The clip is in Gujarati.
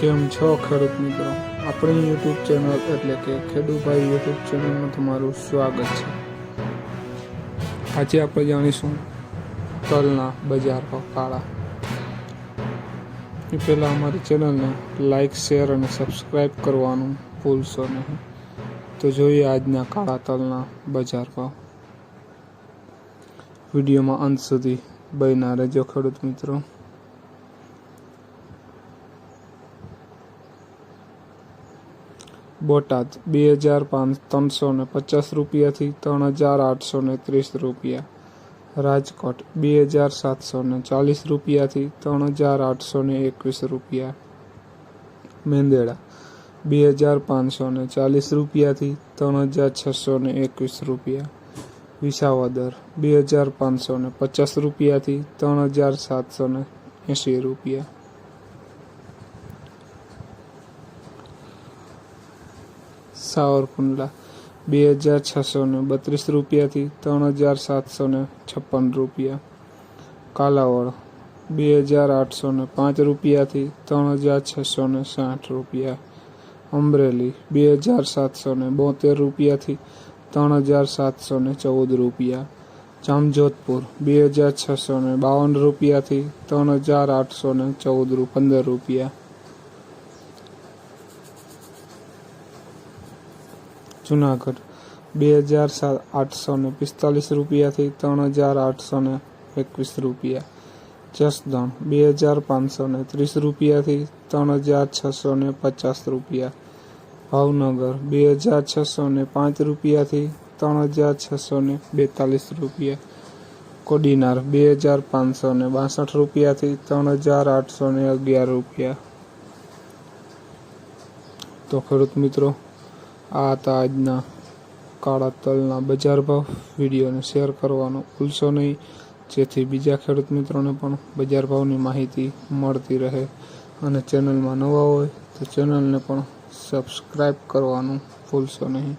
કેમ છો ખેડૂત મિત્રો? આપણી યુટ્યુબ ચેનલ એટલે કે ખેડૂભાઈ યુટ્યુબ ચેનલમાં તમારું સ્વાગત છે. આજે આપણે જાણીશું તલના બજાર ભાવ કાળા. એ પહેલાં અમારી ચેનલને લાઇક શેર અને સબસ્ક્રાઈબ કરવાનું ભૂલશો નહીં. તો જોઈએ આજના કાળા તલના બજાર ભાવ. વિડીયોમાં અંત સુધી બન્યા રહેજો ખેડૂત મિત્રો. બોટાદ બે હજાર પાંચ ત્રણસો ને પચાસ રૂપિયાથી ત્રણ હજાર આઠસો ને ત્રીસ રૂપિયા રાજકોટ બે હજાર સાતસો ને ચાલીસ રૂપિયાથી ત્રણ હજાર આઠસો ને એકવીસ રૂપિયા મેંદેડા બે હજાર પાંચસો ને ચાલીસ રૂપિયાથી ત્રણ હજાર છસો ને એકવીસ રૂપિયા વિસાવદર બે હજાર પાંચસો ને પચાસ રૂપિયાથી ત્રણ હજાર સાતસો ને એંશી રૂપિયા સાવરકુંડલા બે હજાર છસો ને બત્રીસ રૂપિયાથી ત્રણ હજાર સાતસો ને છપ્પન રૂપિયા કાલાવડ બે હજાર આઠસો ને પાંચ રૂપિયાથી ત્રણ હજાર છસો ને સાઠ રૂપિયા અમરેલી બે હજાર સાતસો ને બોતેર રૂપિયાથી ત્રણ હજાર સાતસો ને ચૌદ રૂપિયા જામજોધપુર બે હજાર છસો ને બાવન રૂપિયાથી ત્રણ હજાર આઠસો ને ચૌદ રૂ પંદર રૂપિયા જુનાગઢ. બે હજાર આઠસો ને પિસ્તાલીસ રૂપિયાથી ત્રણ હજાર આઠસો ને એકવીસ રૂપિયા. જસદણ બે હજાર પાંચસો ને ત્રીસ રૂપિયાથી ત્રણ હજાર છસો ને પચાસ રૂપિયા. ભાવનગર બે હજાર છસો ને પાંચ રૂપિયાથી ત્રણ હજાર છસો ને બેતાલીસ રૂપિયા. કોડીનાર બે હજાર પાંચસો ને બાસઠ રૂપિયાથી ત્રણ હજાર આઠસો ને અગિયાર રૂપિયા. તો ખેડૂત મિત્રો આ હતા આજના કાળા તલના બજાર ભાવ. વિડીયોને શેર કરવાનો ભૂલશો નહીં. જેથી બીજા ખેડૂત મિત્રોને પણ બજાર ભાવની માહિતી મળતી રહે અને ચેનલમાં નવા હોય તો ચેનલને પણ સબસ્ક્રાઈબ કરવાનું ભૂલશો નહીં.